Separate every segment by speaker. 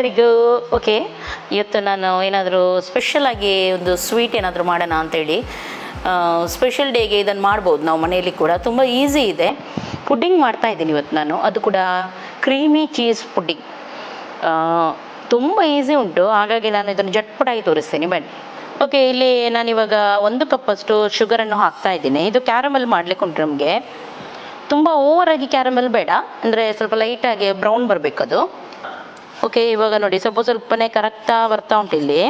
Speaker 1: ಎಲ್ಲರಿಗೂ ಓಕೆ ಇವತ್ತು ನಾನು ಏನಾದರೂ ಸ್ಪೆಷಲಾಗಿ ಒಂದು ಸ್ವೀಟ್ ಏನಾದರೂ ಮಾಡೋಣ ಅಂತೇಳಿ ಸ್ಪೆಷಲ್ ಡೇಗೆ ಇದನ್ನು ಮಾಡ್ಬೋದು ನಾವು ಮನೆಯಲ್ಲಿ ಕೂಡ. ತುಂಬ ಈಸಿ ಇದೆ. ಪುಡ್ಡಿಂಗ್ ಮಾಡ್ತಾ ಇದ್ದೀನಿ ಇವತ್ತು ನಾನು. ಅದು ಕೂಡ ಕ್ರೀಮಿ ಚೀಸ್ ಪುಡ್ಡಿಂಗ್ ತುಂಬ ಈಸಿ ಉಂಟು. ಹಾಗಾಗಿ ನಾನು ಇದನ್ನು ಜಟ್ಪಟಾಗಿ ತೋರಿಸ್ತೀನಿ. ಬನ್ನಿ. ಓಕೆ ಇಲ್ಲಿ ನಾನು ಇವಾಗ ಒಂದು ಕಪ್ಪಷ್ಟು ಶುಗರನ್ನು ಹಾಕ್ತಾ ಇದ್ದೀನಿ. ಇದು ಕ್ಯಾರಮಲ್ ಮಾಡಲಿಕ್ಕೆ ಉಂಟು ನಮಗೆ. ತುಂಬ ಓವರಾಗಿ ಕ್ಯಾರಮಲ್ ಬೇಡ. ಅಂದರೆ ಸ್ವಲ್ಪ ಲೈಟಾಗಿ ಬ್ರೌನ್ ಬರಬೇಕು ಅದು ಓಕೆ ಇವಾಗ ನೋಡಿ, ಸ್ವಲ್ಪ ಸ್ವಲ್ಪನೇ ಕರಗ್ತಾ ಬರ್ತಾ ಉಂಟು ಇಲ್ಲಿ.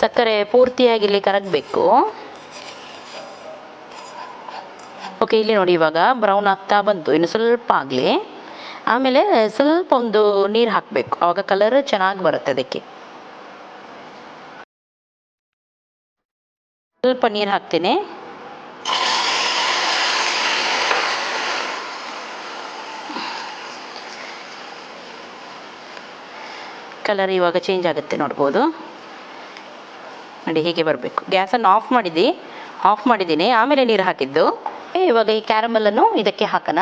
Speaker 1: ಸಕ್ಕರೆ ಪೂರ್ತಿಯಾಗಿ ಇಲ್ಲಿ ಕರಗಬೇಕು. ಓಕೆ ಇಲ್ಲಿ ನೋಡಿ ಇವಾಗ ಬ್ರೌನ್ ಆಗ್ತಾ ಬಂತು, ಇನ್ನು ಸ್ವಲ್ಪ ಆಗಲಿ. ಆಮೇಲೆ ಸ್ವಲ್ಪ ಒಂದು ನೀರು ಹಾಕಬೇಕು ಆವಾಗ ಕಲರ್ ಚೆನ್ನಾಗಿ ಬರುತ್ತೆ ಅದಕ್ಕೆ. ಸ್ವಲ್ಪ ನೀರು ಹಾಕ್ತೀನಿ. ಕಲರ್ ಇವಾಗ ಚೇಂಜ್ ಆಗುತ್ತೆ ನೋಡ್ಬೋದು. ನೋಡಿ, ಹೀಗೆ ಬರಬೇಕು. ಗ್ಯಾಸನ್ನು ಆಫ್ ಮಾಡಿದ್ದು? ಆಫ್ ಮಾಡಿದ್ದೀನಿ. ಆಮೇಲೆ ನೀರು ಹಾಕಿದ್ದು? ಇವಾಗ ಈ ಕ್ಯಾರಮಲನ್ನು ಇದಕ್ಕೆ ಹಾಕೋಣ.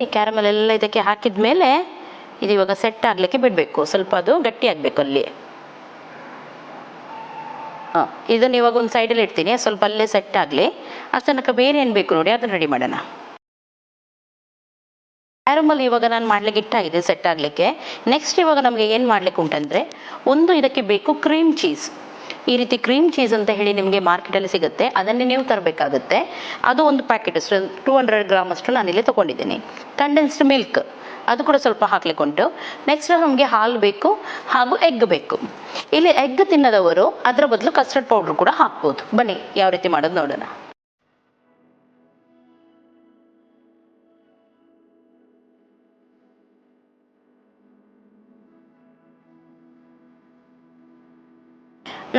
Speaker 1: ಈ ಕ್ಯಾರಮಲ್ ಎಲ್ಲ ಇದಕ್ಕೆ ಹಾಕಿದ ಮೇಲೆ ಇದು ಇವಾಗ ಸೆಟ್ ಆಗಲಿಕ್ಕೆ ಬಿಡಬೇಕು. ಸ್ವಲ್ಪ ಅದು ಗಟ್ಟಿ ಆಗಬೇಕು ಅಲ್ಲಿ. ಹಾಂ ಇದನ್ನು ಇವಾಗ ಒಂದು ಸೈಡಲ್ಲಿ ಇಡ್ತೀನಿ. ಸ್ವಲ್ಪ ಅಲ್ಲೇ ಸೆಟ್ ಆಗಲಿ. ಅಷ್ಟು ತನಕ ಬೇರೆ ಏನು ಬೇಕು ನೋಡಿ, ಅದನ್ನು ರೆಡಿ ಮಾಡೋಣ. ಆರಂಭಲ್ಲಿ ಇವಾಗ ನಾನು ಮಾಡ್ಲಿಕ್ಕೆ ಇಟ್ಟಾಗಿದೆ ಸೆಟ್ ಆಗಲಿಕ್ಕೆ. ನೆಕ್ಸ್ಟ್ ಇವಾಗ ನಮಗೆ ಏನು ಮಾಡ್ಲಿಕ್ಕೆ ಉಂಟಂದರೆ, ಒಂದು ಇದಕ್ಕೆ ಬೇಕು ಕ್ರೀಮ್ ಚೀಸ್ ಈ ರೀತಿ ಕ್ರೀಮ್ ಚೀಸ್ ಅಂತ ಹೇಳಿ ನಿಮಗೆ ಮಾರ್ಕೆಟಲ್ಲಿ ಸಿಗುತ್ತೆ. ಅದನ್ನೇ ನೀವು ತರಬೇಕಾಗುತ್ತೆ. ಅದು ಒಂದು ಪ್ಯಾಕೆಟ್ ಅಷ್ಟು. ಟೂ ಹಂಡ್ರೆಡ್ ಗ್ರಾಮ್ ಅಷ್ಟು ನಾನಿಲ್ಲಿ ತೊಗೊಂಡಿದ್ದೀನಿ. ಕಂಡೆನ್ಸ್ಡ್ ಮಿಲ್ಕ್ ಅದು ಕೂಡ ಸ್ವಲ್ಪ ಹಾಕ್ಲಿಕ್ಕೆ ಉಂಟು ನೆಕ್ಸ್ಟ್ ನಮಗೆ ಹಾಲು ಬೇಕು ಹಾಗೂ ಎಗ್ ಬೇಕು. ಇಲ್ಲಿ ಎಗ್ ತಿನ್ನದವರು ಅದರ ಬದಲು ಕಸ್ಟರ್ಡ್ ಪೌಡ್ರ್ ಕೂಡ ಹಾಕ್ಬೋದು. ಬನ್ನಿ, ಯಾವ ರೀತಿ ಮಾಡೋದು ನೋಡೋಣ.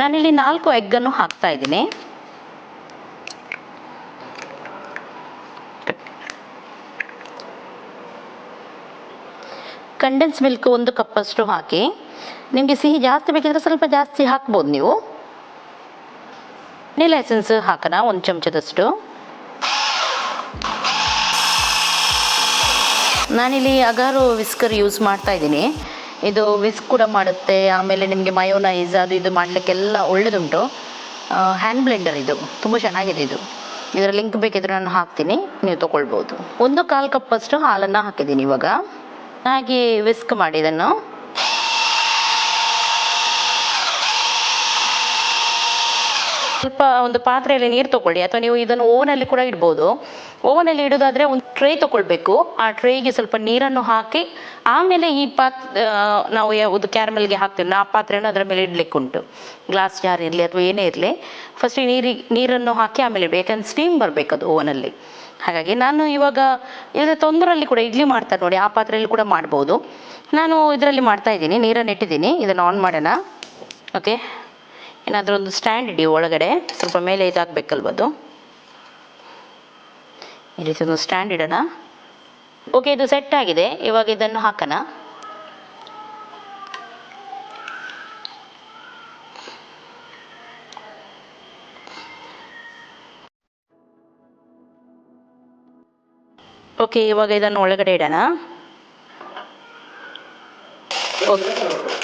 Speaker 1: ನಾನಿಲ್ಲಿ ನಾಲ್ಕು ಎಗ್ಗನ್ನು ಹಾಕ್ತಾ ಇದ್ದೀನಿ. ಕಂಡೆನ್ಸ್ ಮಿಲ್ಕ್ ಒಂದು ಕಪ್ಪಷ್ಟು ಹಾಕಿ. ನಿಮಗೆ ಸಿಹಿ ಜಾಸ್ತಿ ಬೇಕಿದ್ರೆ ಸ್ವಲ್ಪ ಜಾಸ್ತಿ ಹಾಕ್ಬೋದು ನೀವು. ವೆನಿಲಾ ಎಸೆನ್ಸ್ ಹಾಕೋಣ ಒಂದು ಚಮಚದಷ್ಟು. ನಾನಿಲ್ಲಿ ಅಗಾರು ವಿಸ್ಕರ್ ಯೂಸ್ ಮಾಡ್ತಾ ಇದ್ದೀನಿ. ಇದು ವಿಸ್ಕ್ ಕೂಡ ಮಾಡುತ್ತೆ, ಆಮೇಲೆ ನಿಮಗೆ ಮಯೋನೈಸ್ ಅದು ಇದು ಮಾಡಲಿಕ್ಕೆಲ್ಲ ಒಳ್ಳೆಯದುಂಟು ಹ್ಯಾಂಡ್ ಬ್ಲೆಂಡರ್ ಇದು, ತುಂಬ ಚೆನ್ನಾಗಿದೆ ಇದು. ಇದರ ಲಿಂಕ್ ಬೇಕಿದ್ರೆ ನಾನು ಹಾಕ್ತೀನಿ, ನೀವು ತೊಗೊಳ್ಬೋದು. ಒಂದು ಕಾಲು ಕಪ್ಪಷ್ಟು ಹಾಲನ್ನು ಹಾಕಿದ್ದೀನಿ ಇವಾಗ. ಹಾಗೆ ವಿಸ್ಕ್ ಮಾಡಿ ಇದನ್ನು ಸ್ವಲ್ಪ ಒಂದು ಪಾತ್ರೆಯಲ್ಲಿ ನೀರು ತಗೊಳ್ಳಿ. ಅಥವಾ ನೀವು ಇದನ್ನು ಓವನಲ್ಲಿ ಕೂಡ ಇಡ್ಬೋದು. ಓವನಲ್ಲಿ ಇಡೋದಾದರೆ ಒಂದು ಟ್ರೇ ತಗೊಳ್ಬೇಕು. ಆ ಟ್ರೇಗೆ ಸ್ವಲ್ಪ ನೀರನ್ನು ಹಾಕಿ, ಆಮೇಲೆ ಈ ಪಾತ್ ನಾವು ಯಾವುದು ಕ್ಯಾರಮಲ್ಗೆ ಹಾಕ್ತೀವಿ. ಆ ಪಾತ್ರೆಯನ್ನು ಅದರ ಮೇಲೆ ಇಡ್ಲಿಕ್ಕೆ ಉಂಟು. ಗ್ಲಾಸ್ ಜಾರ್ ಇರಲಿ ಅಥವಾ ಏನೇ ಇರಲಿ. ಫಸ್ಟ್ ನೀರಿಗೆ, ನೀರನ್ನು ಹಾಕಿ ಆಮೇಲೆ ಇಡಬೇಕು. ಯಾಕಂದ್ರೆ ಸ್ಟೀಮ್ ಬರಬೇಕು ಅದು ಓವನಲ್ಲಿ. ಹಾಗಾಗಿ ನಾನು ಇವಾಗ ಇದರ ತೊಂದರಲ್ಲಿ ಕೂಡ ಇಡ್ಲಿ ಮಾಡ್ತಾರೆ ನೋಡಿ, ಆ ಪಾತ್ರೆಯಲ್ಲಿ ಕೂಡ ಮಾಡ್ಬೋದು. ನಾನು ಇದರಲ್ಲಿ ಮಾಡ್ತಾ ಇದ್ದೀನಿ. ನೀರನ್ನು ಇಟ್ಟಿದ್ದೀನಿ ಇದನ್ನು ಆನ್ ಮಾಡೋಣ. ಓಕೆ ಏನಾದರೂ ಒಂದು ಸ್ಟ್ಯಾಂಡ್ ಇಡಿ ಒಳಗಡೆ, ಸ್ವಲ್ಪ ಮೇಲೆ ಇದಾಗಬೇಕಲ್ವದು ಈ ರೀತಿ ಒಂದು ಸ್ಟ್ಯಾಂಡ್ ಇಡೋಣ. ಓಕೆ ಇದು ಸೆಟ್ ಆಗಿದೆ. ಇವಾಗ ಇದನ್ನು ಹಾಕೋಣ. ಓಕೆ ಇವಾಗ ಇದನ್ನು ಒಳಗಡೆ ಇಡೋಣ.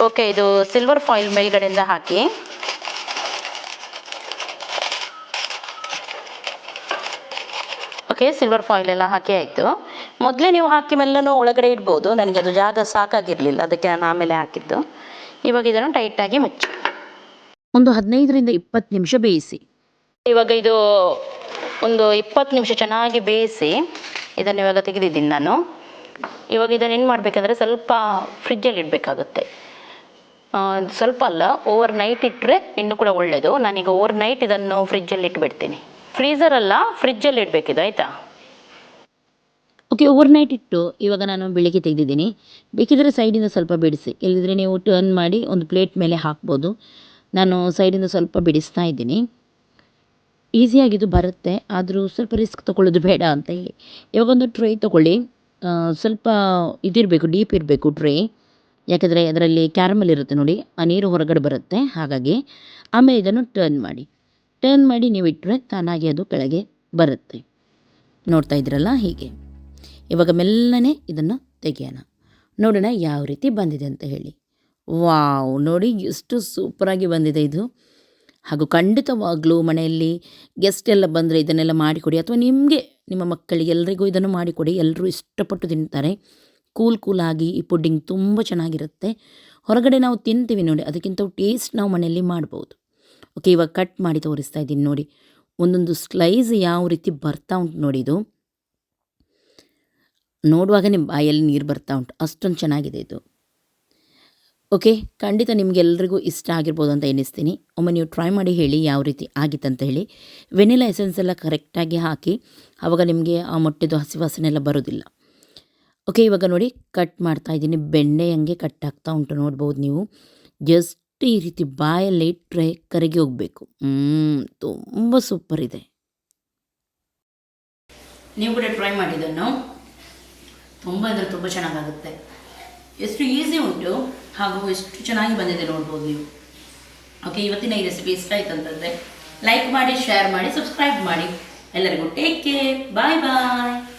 Speaker 1: ಓಕೆ ಇದು ಸಿಲ್ವರ್ ಫಾಯಿಲ್ ಮೇಲ್ಗಡೆಯಿಂದ ಹಾಕಿ. ಓಕೆ ಸಿಲ್ವರ್ ಫಾಯಿಲ್ ಎಲ್ಲ ಹಾಕಿ ಆಯಿತು. ಮೊದಲೇ ನೀವು ಹಾಕಿ ಮೆಲ್ಲನೂ ಒಳಗಡೆ ಇಡ್ಬೋದು. ನನಗೆ ಅದು ಜಾಗ ಸಾಕಾಗಿರಲಿಲ್ಲ ಅದಕ್ಕೆ ನಾನು ಆಮೇಲೆ ಹಾಕಿದ್ದು. ಇವಾಗ ಇದನ್ನು ಟೈಟಾಗಿ ಮುಚ್ಚಿ.
Speaker 2: ಒಂದು ಹದಿನೈದರಿಂದ ಇಪ್ಪತ್ತು ನಿಮಿಷ ಬೇಯಿಸಿ.
Speaker 1: ಇವಾಗ ಇದು ಒಂದು ಇಪ್ಪತ್ತು ನಿಮಿಷ ಚೆನ್ನಾಗಿ ಬೇಯಿಸಿ ಇದನ್ನು ಇವಾಗ ತೆಗೆದಿದ್ದೀನಿ ನಾನು. ಇವಾಗ ಇದನ್ನು ಏನು ಮಾಡಬೇಕಂದ್ರೆ ಸ್ವಲ್ಪ ಫ್ರಿಜ್ಜಲ್ಲಿ ಇಡಬೇಕಾಗುತ್ತೆ. ಸ್ವಲ್ಪ ಅಲ್ಲ ಓವರ್ ನೈಟ್ ಇಟ್ಟರೆ ಇನ್ನೂ ಕೂಡ ಒಳ್ಳೆಯದು ನಾನೀಗ ಓವರ್ ನೈಟ್ ಇದನ್ನು ಫ್ರಿಜ್ಜಲ್ಲಿ ಇಟ್ಬಿಡ್ತೀನಿ. ಫ್ರೀಝರ್ ಅಲ್ಲ ಫ್ರಿಜ್ಜಲ್ಲಿ ಇಡಬೇಕಿದು, ಆಯಿತಾ?
Speaker 2: ಓಕೆ ಓವರ್ ನೈಟ್ ಇಟ್ಟು ಇವಾಗ ನಾನು ಬೆಳಿಗ್ಗೆ ತೆಗೆದಿದ್ದೀನಿ. ಬೇಕಿದ್ರೆ ಸೈಡಿಂದ ಸ್ವಲ್ಪ ಬಿಡಿಸಿ. ಇಲ್ಲದಿದ್ರೆ ನೀವು ಟರ್ನ್ ಮಾಡಿ ಒಂದು ಪ್ಲೇಟ್ ಮೇಲೆ ಹಾಕ್ಬೋದು. ನಾನು ಸೈಡಿಂದ ಸ್ವಲ್ಪ ಬಿಡಿಸ್ತಾ ಇದ್ದೀನಿ. ಈಸಿಯಾಗಿದ್ದು ಬರುತ್ತೆ. ಆದರೂ ಸ್ವಲ್ಪ ರಿಸ್ಕ್ ತೊಗೊಳ್ಳೋದು ಬೇಡ ಅಂತ ಹೇಳಿ. ಇವಾಗ ಒಂದು ಟ್ರೇ ತೊಗೊಳ್ಳಿ. ಸ್ವಲ್ಪ ಇದಿರಬೇಕು ಡೀಪ್ ಇರಬೇಕು ಟ್ರೇ ಯಾಕೆಂದರೆ ಅದರಲ್ಲಿ ಕ್ಯಾರಮಲ್ ಇರುತ್ತೆ ನೋಡಿ, ಆ ನೀರು ಹೊರಗಡೆ ಬರುತ್ತೆ, ಹಾಗಾಗಿ. ಆಮೇಲೆ ಇದನ್ನು ಟರ್ನ್ ಮಾಡಿ. ಟರ್ನ್ ಮಾಡಿ ನೀವು ಇಟ್ಟರೆ ತಾನಾಗಿ ಅದು ಕೆಳಗೆ ಬರುತ್ತೆ. ನೋಡ್ತಾ ಇದ್ರಲ್ಲ ಹೀಗೆ. ಇವಾಗ ಮೆಲ್ಲನೆ ಇದನ್ನು ತೆಗೆಯೋಣ. ನೋಡೋಣ ಯಾವ ರೀತಿ ಬಂದಿದೆ ಅಂತ ಹೇಳಿ. ವಾವ್, ನೋಡಿ ಎಷ್ಟು ಸೂಪರಾಗಿ ಬಂದಿದೆ ಇದು. ಹಾಗೂ ಖಂಡಿತವಾಗ್ಲೂ ಮನೆಯಲ್ಲಿ ಗೆಸ್ಟ್ ಎಲ್ಲ ಬಂದರೆ ಇದನ್ನೆಲ್ಲ ಮಾಡಿಕೊಡಿ. ಅಥವಾ ನಿಮಗೆ, ನಿಮ್ಮ ಮಕ್ಕಳಿಗೆ ಎಲ್ರಿಗೂ ಇದನ್ನು ಮಾಡಿಕೊಡಿ. ಎಲ್ಲರೂ ಇಷ್ಟಪಟ್ಟು ತಿಂತಾರೆ. ಕೂಲ್ ಕೂಲಾಗಿ ಈ ಪುಡ್ಡಿಂಗ್ ತುಂಬ ಚೆನ್ನಾಗಿರುತ್ತೆ. ಹೊರಗಡೆ ನಾವು ತಿಂತೀವಿ ನೋಡಿ. ಅದಕ್ಕಿಂತ ಟೇಸ್ಟ್ ನಾವು ಮನೆಯಲ್ಲಿ ಮಾಡ್ಬೋದು. ಓಕೆ ಇವಾಗ ಕಟ್ ಮಾಡಿ ತೋರಿಸ್ತಾ ಇದ್ದೀನಿ ನೋಡಿ. ಒಂದೊಂದು ಸ್ಲೈಸ್ ಯಾವ ರೀತಿ ಬರ್ತಾ ಉಂಟು ನೋಡಿ ಇದು. ನೋಡುವಾಗನೇ ಬಾಯಲ್ಲಿ ನೀರು ಬರ್ತಾ ಉಂಟು. ಅಷ್ಟೊಂದು ಚೆನ್ನಾಗಿದೆ ಇದು. ಓಕೆ ಖಂಡಿತ ನಿಮಗೆಲ್ಲರಿಗೂ ಇಷ್ಟ ಆಗಿರ್ಬೋದು ಅಂತ ಎನಿಸ್ತೀನಿ. ಒಮ್ಮೆ ನೀವು ಟ್ರೈ ಮಾಡಿ ಹೇಳಿ ಯಾವ ರೀತಿ ಆಗಿತ್ತಂತ ಹೇಳಿ. ವೆನಿಲಾ ಎಸೆನ್ಸ್ ಎಲ್ಲ ಕರೆಕ್ಟಾಗಿ ಹಾಕಿ ಆವಾಗ ನಿಮಗೆ ಆ ಮೊಟ್ಟೆದು ಹಸಿ ವಾಸನೆ ಬರೋದಿಲ್ಲ. ಓಕೆ ಇವಾಗ ನೋಡಿ ಕಟ್ ಮಾಡ್ತಾ ಇದ್ದೀನಿ. ಬೆಣ್ಣೆ ಹಂಗೆ ಕಟ್ ಆಗ್ತಾ ಉಂಟು ನೋಡ್ಬೋದು ನೀವು. ಜಸ್ಟ್ ಈ ರೀತಿ ಬಾಯಲ್ಲಿ ಇಟ್ಟರೆ ಕರಗಿ ಹೋಗಬೇಕು. ತುಂಬ ಸೂಪರ್ ಇದೆ. ನೀವು ಕೂಡ ಟ್ರೈ ಮಾಡಿದ್ದನ್ನು. ತುಂಬ ಅಂದರೆ ತುಂಬ ಚೆನ್ನಾಗಾಗುತ್ತೆ. ಎಷ್ಟು ಈಸಿ ಉಂಟು, ಹಾಗೂ ಎಷ್ಟು ಚೆನ್ನಾಗಿ ಬಂದಿದೆ ನೋಡ್ಬೋದು ನೀವು. ಓಕೆ ಇವತ್ತಿನ ಈ ರೆಸಿಪಿ ಇಷ್ಟ ಆಯಿತು ಅಂತಂದರೆ ಲೈಕ್ ಮಾಡಿ ಶೇರ್ ಮಾಡಿ ಸಬ್ಸ್ಕ್ರೈಬ್ ಮಾಡಿ. ಎಲ್ಲರಿಗೂ ಟೇಕ್ ಕೇರ್ ಬಾಯ್ ಬಾಯ್